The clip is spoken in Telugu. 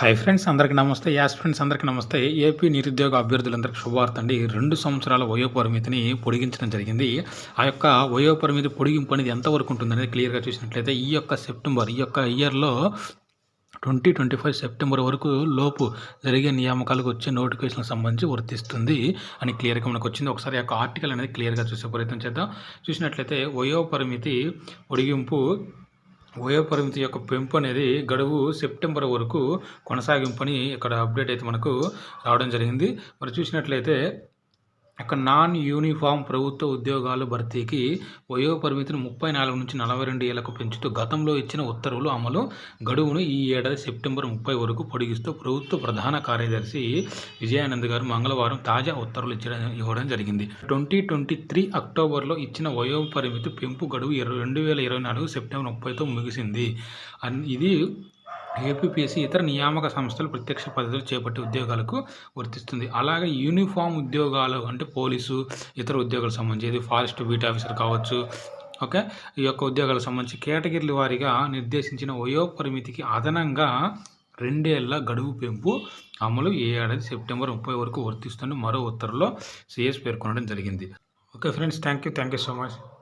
హాయ్ ఫ్రెండ్స్ అందరికీ నమస్తే. యాస్ ఫ్రెండ్స్ అందరికీ నమస్తే. ఏపీ నిరుద్యోగ అభ్యర్థులందరికీ శుభవార్త అండి. రెండు సంవత్సరాల వయో పరిమితిని పొడిగించడం జరిగింది. ఆ యొక్క వయో పరిమితి పొడిగింపు అనేది ఎంతవరకు ఉంటుందనేది క్లియర్గా చూసినట్లయితే ఈ యొక్క సెప్టెంబర్ ఈ యొక్క ఇయర్లో ట్వంటీ ట్వంటీ ఫైవ్ సెప్టెంబర్ వరకు లోపు జరిగే నియామకాలకు వచ్చే నోటిఫికేషన్కి సంబంధించి వర్తిస్తుంది అని క్లియర్గా మనకు వచ్చింది. ఒకసారి యొక్క ఆర్టికల్ అనేది క్లియర్గా చూసే ప్రయత్నం చేద్దాం. చూసినట్లయితే వయో పరిమితి పొడిగింపు వయోపరిమితి యొక్క పెంపు అనేది గడువు సెప్టెంబర్ వరకు కొనసాగింపని ఇక్కడ అప్డేట్ అయితే మనకు రావడం జరిగింది. మరి చూసినట్లయితే ఇక నాన్ యూనిఫామ్ ప్రభుత్వ ఉద్యోగాల భర్తీకి వయో పరిమితిని ముప్పై నాలుగు నుంచి నలభై రెండు ఏళ్ళకు పెంచుతూ గతంలో ఇచ్చిన ఉత్తర్వులు అమలు గడువును ఈ ఏడాది సెప్టెంబర్ ముప్పై వరకు పొడిగిస్తూ ప్రభుత్వ ప్రధాన కార్యదర్శి విజయానంద్ గారు మంగళవారం తాజా ఉత్తర్వులు ఇచ్చడం ఇవ్వడం జరిగింది. ట్వంటీ ట్వంటీ త్రీ అక్టోబర్లో ఇచ్చిన వయో పరిమితి పెంపు గడువు ఇరవై రెండు వేల ఇరవై నాలుగు సెప్టెంబర్ ముప్పైతో ముగిసింది. అన్ ఇది ఏపీపీఎస్సీ ఇతర నియామక సంస్థలు ప్రత్యక్ష పద్ధతులు చేపట్టే ఉద్యోగాలకు వర్తిస్తుంది అలాగే యూనిఫామ్ ఉద్యోగాలు అంటే పోలీసు ఇతర ఉద్యోగాలకు సంబంధించి ఇది ఫారెస్ట్ బీట్ ఆఫీసర్ కావచ్చు ఓకే? ఈ యొక్క ఉద్యోగాలకు సంబంధించి కేటగిరీల వారీగా నిర్దేశించిన వయో పరిమితికి అదనంగా రెండేళ్ళ గడువు పెంపు అమలు ఏ ఏడాది సెప్టెంబర్ ముప్పై వరకు వర్తిస్తున్న మరో ఉత్తర్వులో సిఎస్ పేర్కొనడం జరిగింది. Okay friends thank you. Thank you so much.